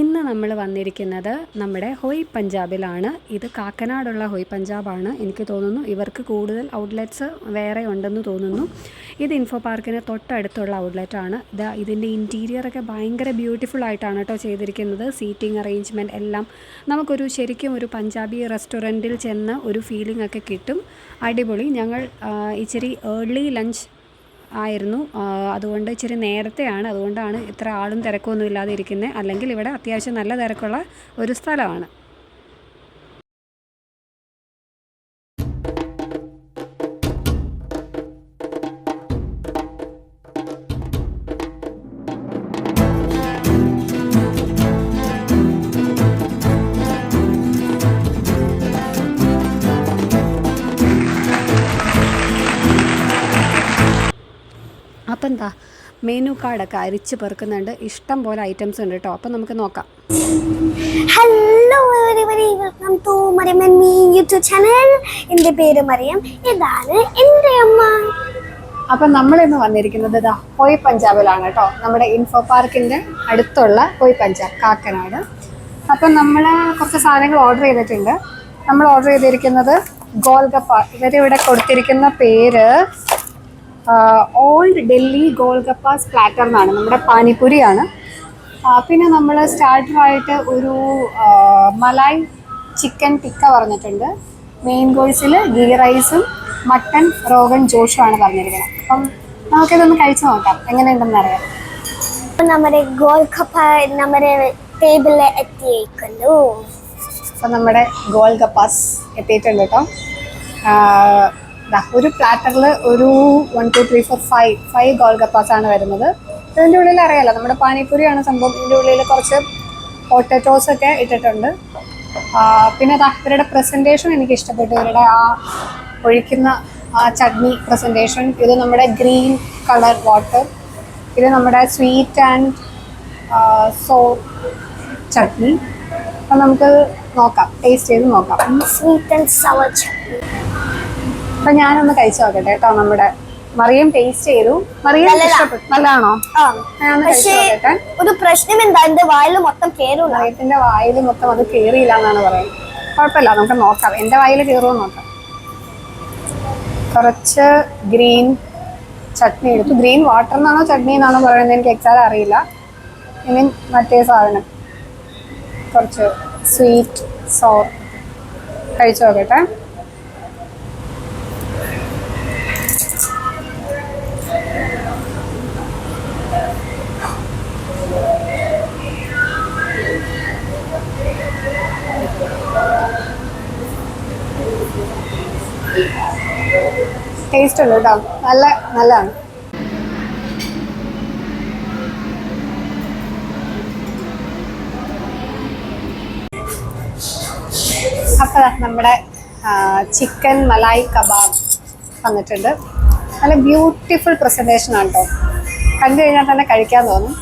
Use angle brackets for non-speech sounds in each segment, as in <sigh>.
ഇന്ന് നമ്മൾ വന്നിരിക്കുന്നത് നമ്മുടെ ഹോയ് പഞ്ചാബിലാണ്. ഇത് കാക്കനാടുള്ള ഹോയ് പഞ്ചാബാണ്. എനിക്ക് തോന്നുന്നു ഇവർക്ക് കൂടുതൽ ഔട്ട്ലെറ്റ്സ് വേറെ ഉണ്ടെന്ന് തോന്നുന്നു. ഇത് ഇൻഫോ പാർക്കിന് തൊട്ടടുത്തുള്ള ഔട്ട്ലെറ്റാണ് ഇത് ഇതിന്റെ ഇന്റീരിയറൊക്കെ ഭയങ്കര ബ്യൂട്ടിഫുൾ ആയിട്ടാണ് കേട്ടോ ചെയ്തിരിക്കുന്നത്. സീറ്റിംഗ് അറേഞ്ച്മെന്റ് എല്ലാം നമുക്കൊരു ശരിക്കും ഒരു പഞ്ചാബി റെസ്റ്റോറന്റിൽ ചെന്ന് ഒരു ഫീലിംഗ് ഒക്കെ കിട്ടും. അടിപൊളി. ഞങ്ങൾ ഇച്ചിരി ഏർലി ലഞ്ച് ആയിരുന്നു. അതുകൊണ്ട് ഇച്ചിരി നേരത്തെയാണ്. അതുകൊണ്ടാണ് ഇത്ര ആളും തിരക്കൊന്നും ഇല്ലാതെ ഇരിക്കുന്നത് അല്ലെങ്കിൽ ഇവിടെ അത്യാവശ്യം നല്ല തിരക്കുള്ള ഒരു സ്ഥലമാണ്. അപ്പം എന്താ മെനു കാർഡൊക്കെ അരിച്ച് പെറുക്കുന്നുണ്ട്. ഇഷ്ടം പോലെ ഐറ്റംസ് ഉണ്ട് കേട്ടോ അപ്പം നമുക്ക് നോക്കാം. Hello everybody. Welcome to me YouTube channel എന്റെ പേര് മറിയം. ഇതാണ് എന്റെ അമ്മ. അപ്പം നമ്മളിന്ന് വന്നിരിക്കുന്നത് ഇതാ ഹോയ് പഞ്ചാബിലാണ് കേട്ടോ നമ്മുടെ ഇൻഫോ പാർക്കിന്റെ അടുത്തുള്ള ഹോയ് പഞ്ചാബ് കാക്കനാട്. അപ്പം നമ്മൾ കുറച്ച് സാധനങ്ങൾ ഓർഡർ ചെയ്തിട്ടുണ്ട്. നമ്മൾ ഓർഡർ ചെയ്തിരിക്കുന്നത് ഗോൾഗപ്പ ഇവരിവിടെ കൊടുത്തിരിക്കുന്ന പേര് ഓൾഡ് ഡൽഹി ഗോൾഗപ്പ സ്പ്ലാറ്റർ എന്നാണ്. നമ്മുടെ പാനിപ്പുരിയാണ്. പിന്നെ നമ്മൾ സ്റ്റാർട്ടറായിട്ട് ഒരു മലായ് ചിക്കൻ ടിക്ക പറഞ്ഞിട്ടുണ്ട്. മെയിൻ കോഴ്സിൽ ഗീ റൈസും മട്ടൺ റോഗൻ ജോഷും ആണ് പറഞ്ഞിരിക്കുന്നത്. അപ്പം നമുക്കിതൊന്ന് കഴിച്ചു നോക്കാം. എങ്ങനെയുണ്ടെന്ന് അറിയാം. നമ്മുടെ ഗോൾഗപ്പ നമ്മുടെ ടേബിളിൽ എത്തിയിരിക്കുന്നു അപ്പം നമ്മുടെ ഗോൾഗപ്പാസ് എത്തിയിട്ടുണ്ട് കേട്ടോ. ഒരു പ്ലാറ്ററിൽ ഒരു one two three four five five golgappas ആണ് വരുന്നത്. ഇതിന്റെ ഉള്ളിൽ അറിയാലോ നമ്മുടെ പാനിപ്പൂരിയാണ് സംഭവം. ഇതിന്റെ ഉള്ളിൽ കുറച്ച് പൊട്ടറ്റോസ് ഒക്കെ ഇട്ടിട്ടുണ്ട്. പിന്നെ ഇവരുടെ പ്രസന്റേഷൻ എനിക്ക് ഇഷ്ടപ്പെട്ടു ഇവരുടെ ആ ഒഴിക്കുന്ന ആ ചട്നി പ്രസന്റേഷൻ ഇത് നമ്മുടെ ഗ്രീൻ കളർ വാട്ടർ ഇത് നമ്മുടെ സ്വീറ്റ് ആൻഡ് സോ ചട്നി. അപ്പം നമുക്ക് നോക്കാം ടേസ്റ്റ് ചെയ്ത് നോക്കാം. Sweet and sour chutney. അപ്പം ഞാനൊന്ന് കഴിച്ചു നോക്കട്ടെ കേട്ടോ നമ്മുടെ മറിയം ടേസ്റ്റ് ചെയ്തു. മറിയം നല്ലതാ. ഇഷ്ടപ്പെട്ടു. നല്ലതാണോ? ആ. ഞാനൊന്ന് കഴിച്ചു പക്ഷേ നോക്കട്ടെ. ഒരു പ്രശ്നം എന്താ എന്റെ വായിൽ മൊത്തം കേറുള്ള മറിയത്തിന്റെ വായിൽ മൊത്തം അത് കേറിയില്ല എന്നാണ് പറയുന്നത്. കുഴപ്പമില്ല നമുക്ക് നോക്കാം. എന്റെ വായിൽ കയറുമോ നോക്കാം. കുറച്ച് ഗ്രീൻ ചട്നി എടുത്തു. ഗ്രീൻ വാട്ടർ എന്നാണോ ചട്നി എന്നാണോ പറയുന്നത് എനിക്ക് എക്സാക്ട് അറിയില്ല. ഇനി മറ്റേ സാധനം. കുറച്ച് സ്വീറ്റ് സോർ. കഴിച്ചു നോക്കട്ടെ. ടേസ്റ്റ് ഉണ്ട് കേട്ടോ. നല്ല നല്ലതാണ്. അപ്പോൾ നമ്മുടെ ചിക്കൻ മലായ് കബാബ് വന്നിട്ടുണ്ട്. നല്ല ബ്യൂട്ടിഫുൾ പ്രസന്റേഷൻ ആണ് കേട്ടോ. കണ്ടു കഴിഞ്ഞാൽ തന്നെ കഴിക്കാൻ തോന്നും.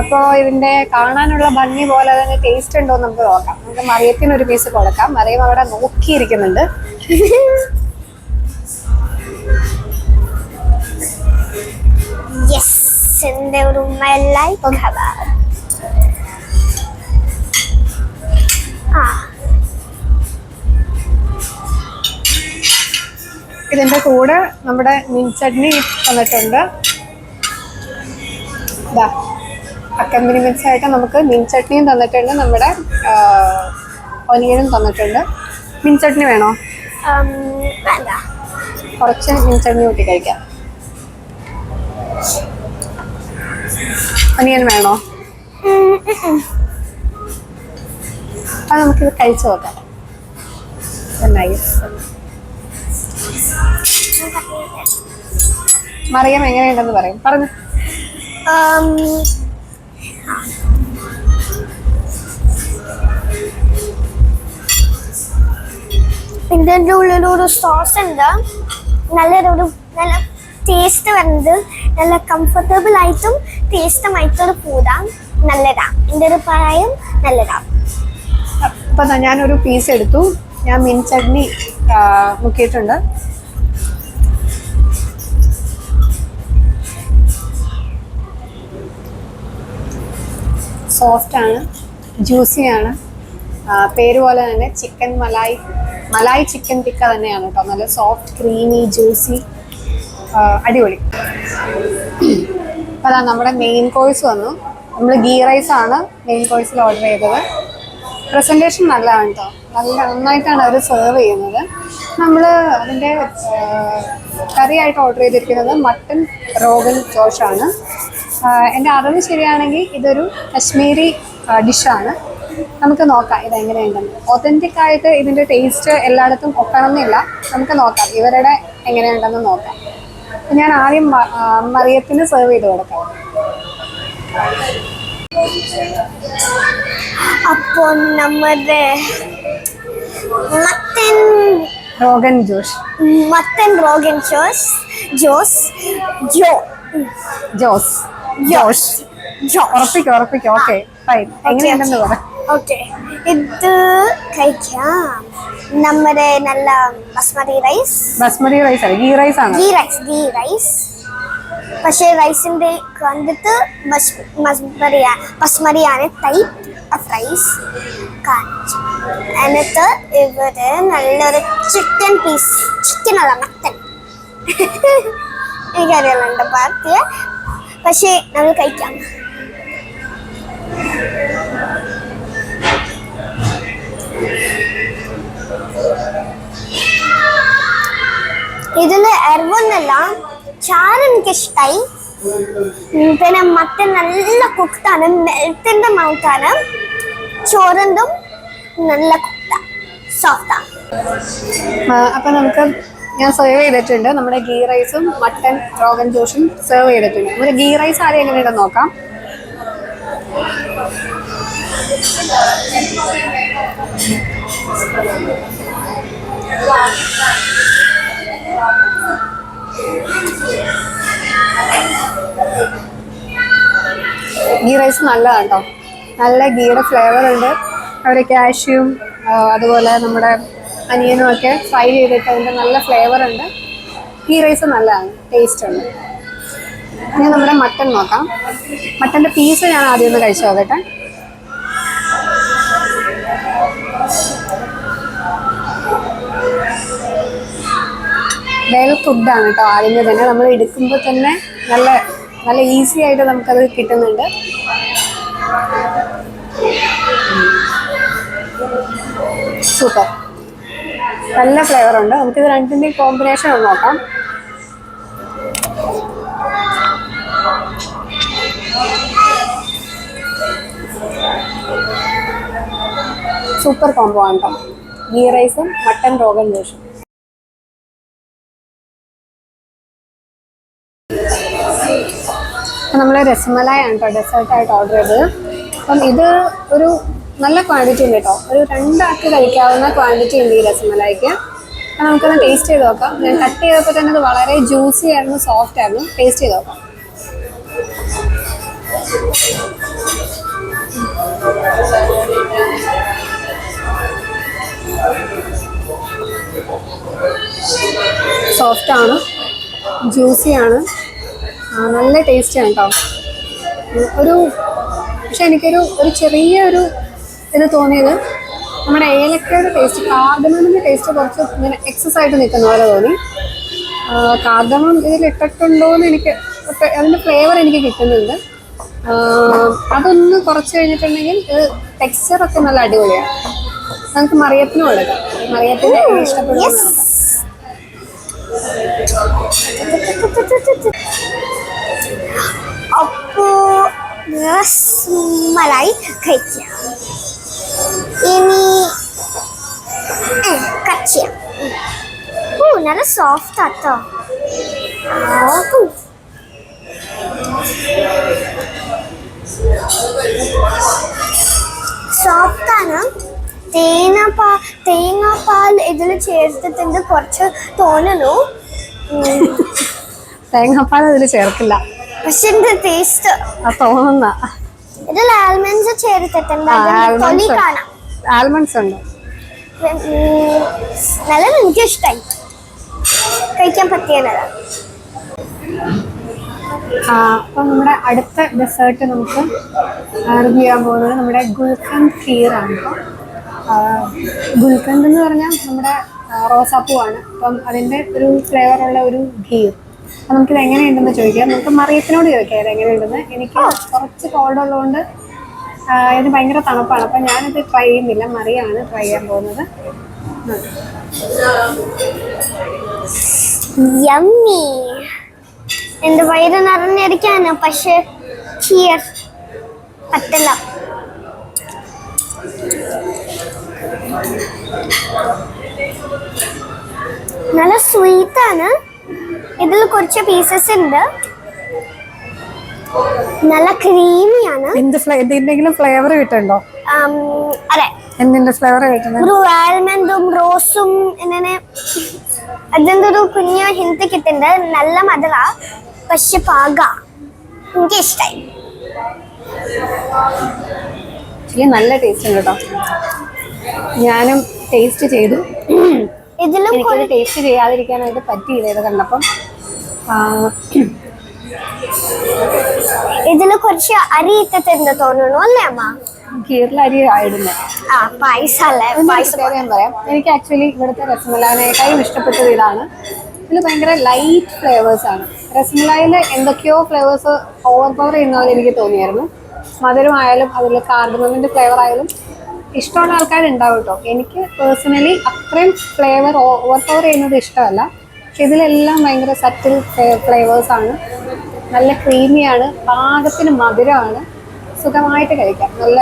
അപ്പോൾ ഇതിന്റെ കാണാനുള്ള ഭംഗി പോലെ തന്നെ ടേസ്റ്റ് ഉണ്ടോ എന്ന് നമുക്ക് നോക്കാം. നമുക്ക് മറിയത്തിന് ഒരു പീസ് കൊടുക്കാം. മറിയം അവിടെ നോക്കിയിരിക്കുന്നുണ്ട്. യെസ് എന്റെ ഒരു മലായി കബാബ് ആ ഇതിന്റെ കൂടെ നമ്മുടെ മീൻ ചട്നി വന്നിട്ടുണ്ട്. ഇതാ അക്കമ്പനിമെന്റ്സ് ആയിട്ട് നമുക്ക് മീൻ ചട്നിയും തന്നിട്ടുണ്ട്. നമ്മുടെ ഒനിയനും തന്നിട്ടുണ്ട്. മീൻ ചട്നി വേണോ? കുറച്ച് മീൻ ചട്നി കൂട്ടി കഴിക്കാം. ഒനിയൻ വേണോ. അത് നമുക്കിത് കഴിച്ചു നോക്കാം. നൈസ് മറിയം എങ്ങനെയുണ്ടെന്ന് പറയും. പറഞ്ഞു. ഇതിന്റെ ഉള്ളിലൊരു സോസ് ഉണ്ട്. നല്ലൊരു നല്ല ടേസ്റ്റ് വരുന്നത്. നല്ല കംഫർട്ടബിൾ ആയിട്ടും ടേസ്റ്റുമായിട്ടൊരു പൂതാം നല്ലതാ. എന്റെ ഒരു പ്രായം നല്ലതാ. അപ്പൊ ഞാനൊരു പീസ് എടുത്തു. ഞാൻ മീൻ ചട്നി മുക്കിയിട്ടുണ്ട്. സോഫ്റ്റ് ആണ് ജ്യൂസി ആണ്. ആ, പേര് പോലെ തന്നെ ചിക്കൻ മലായി മലായി ചിക്കൻ ടിക്ക തന്നെയാണ് കേട്ടോ നല്ല സോഫ്റ്റ് ക്രീമി ജ്യൂസി അടിപൊളി. അപ്പോൾ അതാ നമ്മുടെ മെയിൻ കോഴ്സ് വന്നു. നമ്മൾ ഗീ റൈസ് ആണ് മെയിൻ കോഴ്സിൽ ഓർഡർ ചെയ്തത്. പ്രസന്റേഷൻ നല്ലതാണ് കേട്ടോ നല്ല നന്നായിട്ടാണ് അവർ സെർവ് ചെയ്യുന്നത്. നമ്മൾ അതിന്റെ കറിയായിട്ട് ഓർഡർ ചെയ്തിരിക്കുന്നത് മട്ടൻ റോഗൻ ജോഷാണ് എന്റെ അറിവ് ശരിയാണെങ്കിൽ ഇതൊരു കശ്മീരി ഡിഷാണ് നമുക്ക് നോക്കാം ഇതെങ്ങനെയുണ്ടെന്ന്. ഒത്തന്റിക്കായിട്ട് ആയിട്ട് ഇതിന്റെ ടേസ്റ്റ് എല്ലായിടത്തും ഒക്കണമെന്നില്ല. നമുക്ക് നോക്കാം ഇവരുടെ എങ്ങനെയുണ്ടെന്ന് നോക്കാം. ഞാൻ ആദ്യം മറിയത്തിന് സെർവ് ചെയ്ത് കൊടുക്കാം. അപ്പോ നമ്മുടെ മത്തൻ റോഗൻ ജോഷ്. മത്തൻ റോഗൻ ജോസ് ജോസ് ജോ ജോസ്. ജോഷ്. ജോ ഉറപ്പിക്കോ ഉറപ്പിക്കോ. ഓക്കെ ഫൈൻ എങ്ങനെയുണ്ടെന്ന് പറ. ഓക്കെ. ഇത് കഴിക്കാം. നമ്മുടെ നല്ല ബസ്മതി റൈസ്. ബസ്മതി റൈസ് അല്ല? ഗീ റൈസ് ആണ്? Ghee rice ghee rice. പക്ഷേ റൈസിന്റെ കണ്ടിട്ട് ബസ് ബസ്മതി ബസ്മതിയാണ് ടൈപ്പ് ഓഫ് റൈസ് കാണിച്ചു. എന്നിട്ട് ഇവർ നല്ലൊരു ചിക്കൻ പീസ് ചിക്കൻ അല്ല മത്തൻ <laughs> എനിക്കറിയാം പാർട്ടിയ. പക്ഷേ നമ്മൾ കഴിക്കാം. ഇതിൽ എറിവൊന്നല്ല ചാറ് എനിക്ക് ഇഷ്ടായി ഉം, പിന്നെ മട്ടൻ നല്ല കുക്കാണ് മെൽത്തിന്റെ മൗത്താണ്. ചോറന്തും നല്ല കുക്ക്ഡ സോഫ്റ്റാണ് അപ്പൊ നമുക്ക് ഞാൻ സെർവ് ചെയ്തിട്ടുണ്ട്. നമ്മുടെ ഗീ റൈസും മട്ടൻ റോഗൻ ജോഷും സെർവ് ചെയ്തിട്ടുണ്ട്. നമ്മുടെ ഗീ റൈസ് ആരെങ്കിലും എങ്ങനെയുണ്ടെന്ന് നോക്കാം. ഗീ റൈസ് നല്ലതാണ് കേട്ടോ. നല്ല ഗീയുടെ ഫ്ലേവർ ഉണ്ട്. അവർ കാഷ്യൂം അതുപോലെ നമ്മുടെ അനിയനും ഒക്കെ ഫ്രൈ ചെയ്തിട്ട് അതിന്റെ നല്ല ഫ്ലേവർ ഉണ്ട്. ഗീ റൈസ് നല്ലതാണ് ടേസ്റ്റ് ഉണ്ട്. ഇനി നമ്മുടെ മട്ടൺ നോക്കാം. മട്ടന്റെ പീസ് ഞാൻ ആദ്യം ഒന്ന് കഴിച്ചു നോക്കട്ടെ. വെൽ ഫുഡാണ് കേട്ടോ ആദ്യമേ തന്നെ നമ്മൾ എടുക്കുമ്പോൾ തന്നെ നല്ല നല്ല ഈസി ആയിട്ട് നമുക്കത് കിട്ടുന്നുണ്ട്. സൂപ്പർ നല്ല ഫ്ലേവർ ഉണ്ട്. നമുക്കിത് രണ്ടിന്റെയും കോമ്പിനേഷൻ ഒന്ന് നോക്കാം. സൂപ്പർ കോംബോ ആണ് കേട്ടോ ഗീ റൈസും മട്ടൻ റോഗൻ ജോഷും നമ്മൾ രസമലായാണ് കേട്ടോ ഡെസേർട്ടായിട്ട് ഓർഡർ ചെയ്തത്. അപ്പം ഇത് ഒരു നല്ല ക്വാണ്ടിറ്റി ഉണ്ട് കേട്ടോ ഒരു രണ്ടാൾക്ക് കഴിക്കാവുന്ന ക്വാണ്ടിറ്റി ഉണ്ട് ഈ രസമലായിക്ക്. അപ്പം നമുക്കൊന്ന് ടേസ്റ്റ് ചെയ്ത് നോക്കാം. ഞാൻ കട്ട് ചെയ്തപ്പോൾ തന്നെ അത് വളരെ ജ്യൂസി ആയിരുന്നു സോഫ്റ്റ് ആയിരുന്നു. ടേസ്റ്റ് ചെയ്ത് നോക്കാം. സോഫ്റ്റ് ആണ്. ജ്യൂസി ആണ്. ആ, നല്ല ടേസ്റ്റ് ആണ് കേട്ടോ ഒരു പക്ഷെ എനിക്കൊരു ഒരു ചെറിയ ഒരു ഇത് തോന്നിയത് നമ്മുടെ ഏലക്കയുടെ ടേസ്റ്റ് കാർഡമമിന്റെ ടേസ്റ്റ് കുറച്ച് ഇങ്ങനെ എക്സസ് ആയിട്ട് നിൽക്കുന്ന പോലെ തോന്നി. കാർഡമം ഇതിൽ ഇട്ടിട്ടുണ്ടോ എന്ന് എനിക്ക് അതിന്റെ ഫ്ലേവർ എനിക്ക് കിട്ടുന്നുണ്ട്. അതൊന്ന് കുറച്ച് കഴിഞ്ഞിട്ടുണ്ടെങ്കിൽ ടെക്സ്ചറൊക്കെ നല്ല അടിപൊളിയാണ് നമുക്ക് മറിയത്തിനും കൊടുക്കാം മറിയത്തിന് ഇഷ്ടപ്പെടുന്ന രസ്മലായി കഴിക്കാം ഇനി കട്ട് ചെയ്യാം ഓ നല്ല സോഫ്റ്റ് ആട്ടോ സോഫ്റ്റാണ് തേങ്ങാപ്പാ തേങ്ങാപ്പാൽ ഇതിൽ ചേർത്തിട്ടുണ്ട്. കുറച്ച് തോന്നുന്നു. തേങ്ങാപ്പാൽ അതിൽ ചേർക്കില്ല. പക്ഷെ ടേസ്റ്റ് തോന്നുന്ന. ഇതിൽ ആൽമണ്ട്സ് ചേർത്തിട്ടുണ്ട്. തൊലി കാണാം. ആൽമണ്ട്സ് ഉണ്ട്. നല്ലത് എനിക്ക് ഇഷ്ടമായി കഴിക്കാൻ പറ്റിയ നല്ലത്. ആ, അപ്പം നമ്മുടെ അടുത്ത ഡെസേർട്ട് നമുക്ക് റിവ്യൂ ചെയ്യാൻ പോകുന്നത് നമ്മുടെ ഗുൽക്കന്ദ് ഖീറാണ്. ഗുൽക്കന്ദ് എന്ന് പറഞ്ഞാൽ നമ്മുടെ റോസാപ്പൂവാണ്. അപ്പം അതിന്റെ ഒരു ഫ്ലേവറുള്ള ഒരു ഖീർ. നമുക്കിത് എങ്ങനെയുണ്ടെന്ന് ചോദിക്കാം. നമുക്ക് മറിയത്തിനോട് ചോദിക്കാം ഇത് എങ്ങനെയുണ്ടെന്ന്. എനിക്ക് കുറച്ച് കോൾഡ് ഉള്ളതുകൊണ്ട് ഇത് ഭയങ്കര തണുപ്പാണ്. അപ്പം ഞാനിത് ട്രൈ ചെയ്യുന്നില്ല. മറിയാണ് ട്രൈ ചെയ്യാൻ പോകുന്നത്. യമ്മി എന്റെ വയറ് നിറഞ്ഞിരിക്കാണ് പക്ഷെ ഹിയർ പറ്റില്ല നല്ല സ്വീറ്റ് ആണ്. ഇതിൽ കുറച്ച് പീസസ് ഉണ്ട്. നല്ല ക്രീമിയാണ് എന്ത് ഫ്ലേവർ എന്തെങ്കിലും ഫ്ലേവർ കിട്ടുന്നുണ്ടോ? അതെ. എന്തിന്റെ ഫ്ലേവർ കിട്ടുന്നത്? ആൽമണ്ടും റോസും ഇങ്ങനെ അതിന്റെ ഒരു കുഞ്ഞു ഹിന്ദി കിട്ടുന്നുണ്ട്. നല്ല മധുര പക്ഷെ പാക. എനിക്ക് ഇഷ്ടായി നല്ല ടേസ്റ്റ് ഉണ്ട് കേട്ടോ ഞാനും ടേസ്റ്റ് ചെയ്തു. <clears throat> ഇതിൽ എനിക്കത് ടേസ്റ്റ് ചെയ്യാതിരിക്കാനായിട്ട് പറ്റിയില്ല ഇത് കണ്ടപ്പം. ഇതിൽ കുറച്ച് അരി ഇട്ടിട്ടുണ്ട് തോന്നുന്നു അല്ലേ അമ്മ? കീറലരി ആയിരുന്നു ആ പായസം അല്ലേ? പായസം പ്രത്യേകം ഞാൻ പറയാം. എനിക്ക് ആക്ച്വലി ഇവിടുത്തെ രസമലാനേക്കാളും ഇഷ്ടപ്പെട്ടത് ഇതാണ്. ഇതിൽ ഭയങ്കര ലൈറ്റ് ഫ്ലേവേഴ്സ് ആണ്. രസമലായിൽ എന്തൊക്കെയോ ഫ്ലേവേഴ്സ് ഓവർ പവർ ചെയ്യുന്ന പോലെ എനിക്ക് തോന്നിയായിരുന്നു. മധുരമായാലും അതിൽ കാർഡമമിന്റെ ഫ്ലേവർ ആയാലും ഇഷ്ടമുള്ള ആൾക്കാരുണ്ടാവും കേട്ടോ എനിക്ക് പേഴ്സണലി അത്രയും ഫ്ലേവർ ഓവർ പവർ ചെയ്യുന്നത് ഇഷ്ടമല്ല. പക്ഷെ ഇതിലെല്ലാം ഭയങ്കര സറ്റിൽ ഫ്ലേവേഴ്സാണ് നല്ല ക്രീമിയാണ് പാകത്തിന് മധുരമാണ്. സുഖമായിട്ട് കഴിക്കാം. നല്ല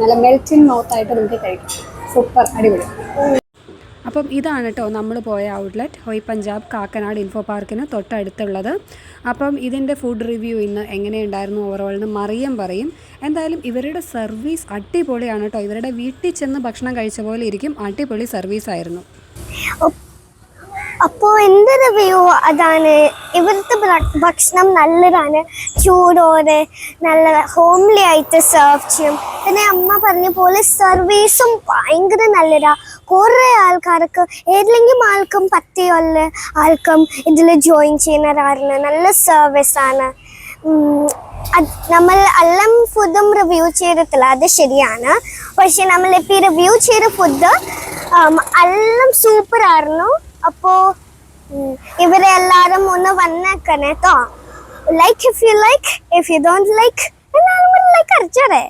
നല്ല മെൽറ്റിൻ മൗത്തായിട്ട് നമുക്ക് കഴിക്കാം. സൂപ്പർ അടിപൊളി. അപ്പം ഇതാണ് കേട്ടോ നമ്മൾ പോയ ഔട്ട്ലെറ്റ് ഹോയ് പഞ്ചാബ് കാക്കനാട് ഇൻഫോ പാർക്കിന് തൊട്ടടുത്തുള്ളത്. അപ്പം ഇതിന്റെ ഫുഡ് റിവ്യൂ ഇന്ന് എങ്ങനെയുണ്ടായിരുന്നു ഓവറോൾ എന്ന് മറിയം പറയും. എന്തായാലും ഇവരുടെ സർവീസ് അടിപൊളിയാണ് കേട്ടോ ഇവരുടെ വീട്ടിൽ ചെന്ന് ഭക്ഷണം കഴിച്ച പോലെ ഇരിക്കും. അടിപൊളി സർവീസ് ആയിരുന്നു. അപ്പോൾ എന്റെ റിവ്യൂ അതാണ്? ഇവിടുത്തെ ഭക്ഷണം നല്ലതാണ്. ചൂടോടെ നല്ല ഹോംലി ആയിട്ട് സെർവ് ചെയ്യും. പിന്നെ അമ്മ പറഞ്ഞ പോലെ സർവീസും ഭയങ്കര നല്ലതാ. കുറേ ആൾക്കാർക്ക് ഏതെങ്കിലും ആൾക്കും പറ്റിയുള്ള ആൾക്കും ഇതിൽ ജോയിൻ ചെയ്യുന്നവരാണ് നല്ല സർവീസ് ആണ്. നമ്മൾ എല്ലാം ഫുഡും റിവ്യൂ ചെയ്തിട്ടില്ല അത് ശരിയാണ്. പക്ഷെ നമ്മൾ ഈ റിവ്യൂ ചെയ്ത ഫുഡ് എല്ലാം സൂപ്പർ ആയിരുന്നു. അപ്പോൾ ഇവരെ എല്ലാവരും ഒന്ന് വന്നേക്കണേ കേട്ടോ like if you like if you don't like എല്ലാവരും ലൈക്ക് അടിച്ചോടെ